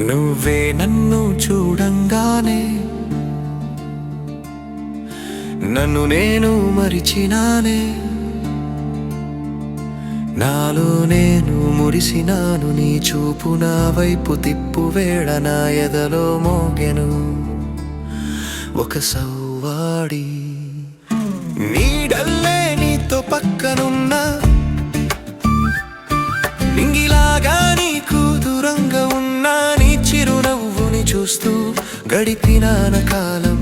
నువ్వే నన్ను చూడంగానే. నన్ను నేను మరిచినానే. నాలో నేను మురిసినాను నీ చూపు నా వైపు తిప్పు వేళ నా ఎదలో మోగెను. ఒక సౌవాడి నీడల్లే నీతో పక్కనున్నా. గడిపినాన కాలం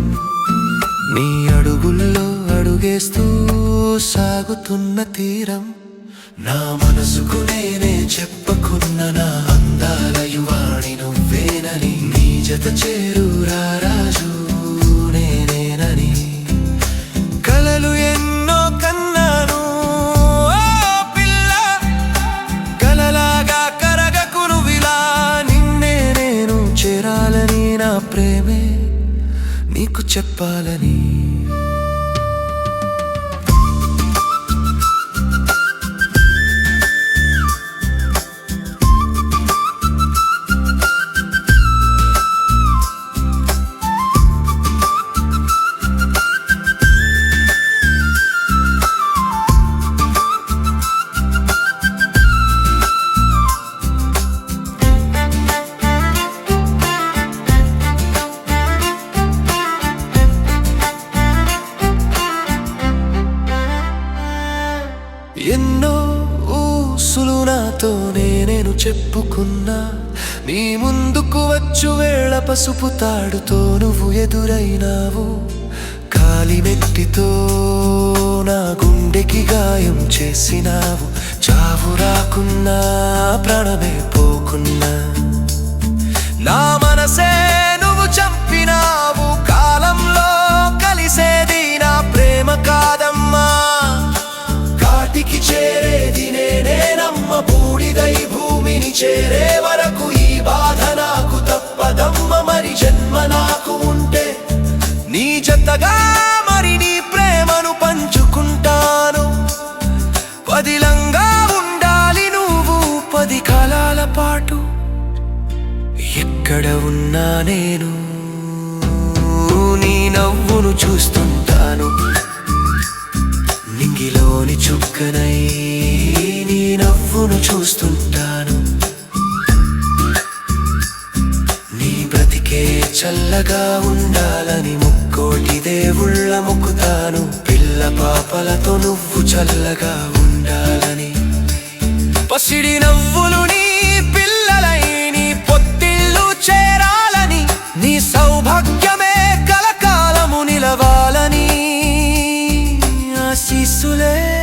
నీ అడుగుల్లో అడుగేస్తూ సాగుతున్న తీరం. నా మనసుకు నేనే చెప్పుకున్న నా అందాల యువాణి నువ్వేనని నీ జత చేరురా. నా ప్రేమే నీకు చెప్పాలని నాతోనే నేను చెప్పుకున్నా. నీ ముందుకు వచ్చు వేళ పసుపు తాడుతో నువ్వు ఎదురైనావు. కాలిమెట్టితో నా గుండెకి గాయం చేసినావు. చావు రాకున్నా ప్రాణమే పోకున్నా. నా మనసే చేరే వరకు ఈ బాధ నాకు తప్పదమ్మ మరి జన్మ నాకు ఉంటే నీ జతగా మరి నీ ప్రేమను పంచుకుంటాను. పదిలంగా ఉండాలి నువ్వు పది కాలాల పాటు. ఎక్కడ ఉన్నా నేను నీ నవ్వును చూస్తుంటాను. నింగిలోని చుక్కనై నీ నవ్వును చూస్తుంటాను. చల్లగా ఉండాలని ముక్కోటి దేవుళ్ళ మొక్కుతాను. పిల్ల పాపలతో నువ్వు చల్లగా ఉండాలని. పసిడి నవ్వులు నీ పిల్లలై నీ పొత్తిళ్ళు చేరాలని. నీ సౌభాగ్యమే కలకాలము నిలవాలని. ఆశీస్సులే.